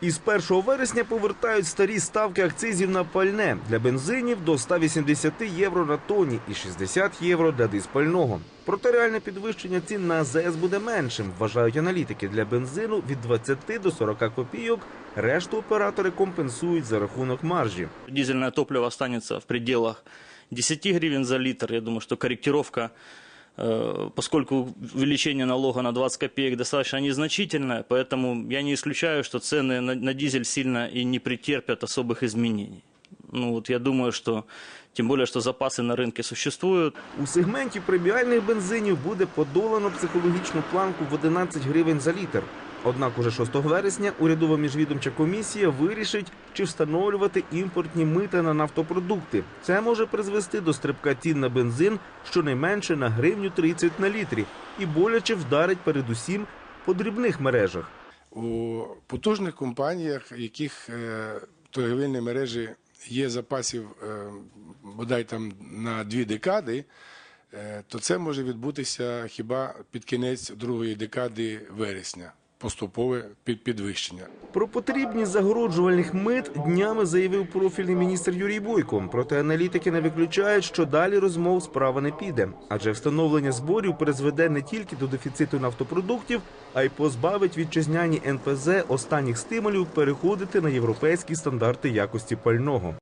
Із 1 вересня повертають старі ставки акцизів на пальне для бензинів до 180 євро на тонні і 60 євро для диспального. Проте реальне підвищення цін на АЗС буде меншим, вважають аналітики. Для бензину від 20 до 40 копійок. Решту оператори компенсують за рахунок маржі. Дизельное топливо останется в пределах 10 гривен за литр. Я думаю, что корректировка, э, поскольку увеличение налога на 20 копеек достаточно незначительное, поэтому я не исключаю, что цены на, на дизель сильно и не претерпят особых изменений. Ну вот я думаю, что тем более, что запасы на рынке существуют, У сегменті преміальних бензинів буде подолано психологічну планку в 11 гривень за літр. Однак уже 6 вересня урядова міжвідомча комісія вирішить, чи встановлювати імпортні мита на нафтопродукти. Це може призвести до стрибка цін на бензин щонайменше на гривню 30 на літрі і боляче вдарить передусім по дрібних мережах. У потужних компаніях, в яких е, торгівельні мережі є запасів е, бодай там на дві декади, е, то це може відбутися хіба під кінець другої декади вересня. Поступове під- підвищення. Про потрібність загороджувальних мит днями заявив профільний міністр Юрій Бойко. Проте аналітики не виключають, що далі розмов справа не піде, адже встановлення зборів призведе не тільки до дефіциту нафтопродуктів, а й позбавить вітчизняні НПЗ останніх стимулів переходити на європейські стандарти якості пального.